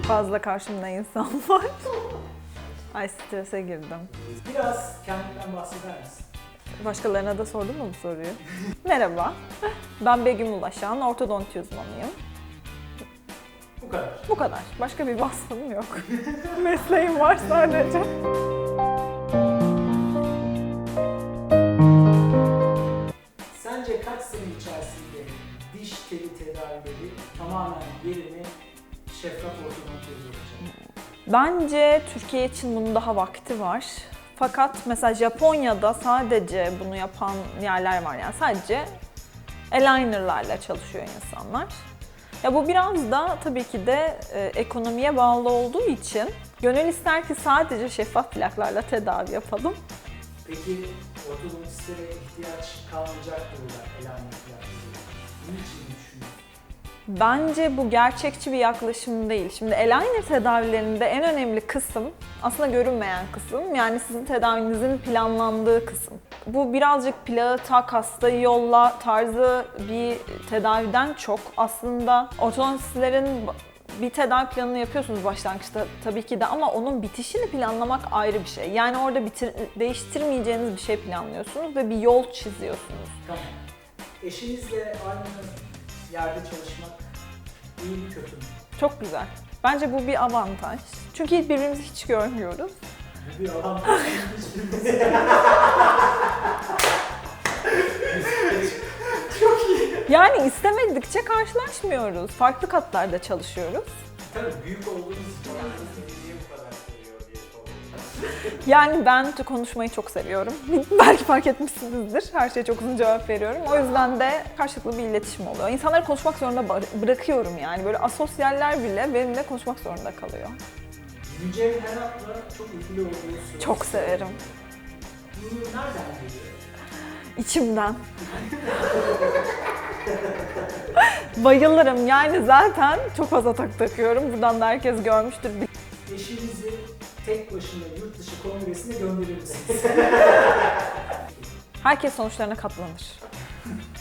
fazla karşımda insan var. Ay strese girdim. Biraz kendinden bahseder misin? Başkalarına da sordun mu bu soruyu? Merhaba, ben Begüm Ulaşan, ortodonti uzmanıyım. Bu kadar. Bu kadar. Başka bir vasfım yok. Mesleğim var sadece. Sence kaç sene içerisinde diş teli tedavileri tamamen yerini şeffaf ortodontiye bırakacak? Bence Türkiye için bunun daha vakti var. Fakat mesela Japonya'da sadece bunu yapan yerler var yani sadece alignerlarla çalışıyor insanlar. Ya bu biraz da tabii ki de e, ekonomiye bağlı olduğu için gönül ister ki sadece şeffaf plaklarla tedavi yapalım. Peki ortodontistlere ihtiyaç kalmayacaktır burada elanet plakları. Bunun için mi düşünüyorsun? Bence bu gerçekçi bir yaklaşım değil. Şimdi aligner tedavilerinde en önemli kısım aslında görünmeyen kısım. Yani sizin tedavinizin planlandığı kısım. Bu birazcık plağı tak, hastayı yolla tarzı bir tedaviden çok aslında ortodontistlerin bir tedavi planını yapıyorsunuz başlangıçta tabii ki de ama onun bitişini planlamak ayrı bir şey. Yani orada bitir, değiştirmeyeceğiniz bir şey planlıyorsunuz ve bir yol çiziyorsunuz. Tamam. Eşinizle aynı yerde çalışmak iyi mi kötü mü? Çok güzel. Bence bu bir avantaj. Çünkü birbirimizi hiç görmüyoruz. Bu bir avantaj. Çok iyi. Yani istemedikçe karşılaşmıyoruz. Farklı katlarda çalışıyoruz. Tabii büyük olduğunuz için sordum. Yani ben konuşmayı çok seviyorum. Belki fark etmişsinizdir. Her şeye çok uzun cevap veriyorum. O yüzden de karşılıklı bir iletişim oluyor. İnsanları konuşmak zorunda bı- bırakıyorum yani. Böyle asosyaller bile benimle konuşmak zorunda kalıyor. Mücevheratla çok ilgili olduğunu Çok severim. Bunu nereden geliyor? İçimden. Bayılırım. Yani zaten çok fazla tak takıyorum. Buradan da herkes görmüştür. Eşinizi tek başına yurt dışı kongresine gönderir misiniz? Herkes sonuçlarına katlanır.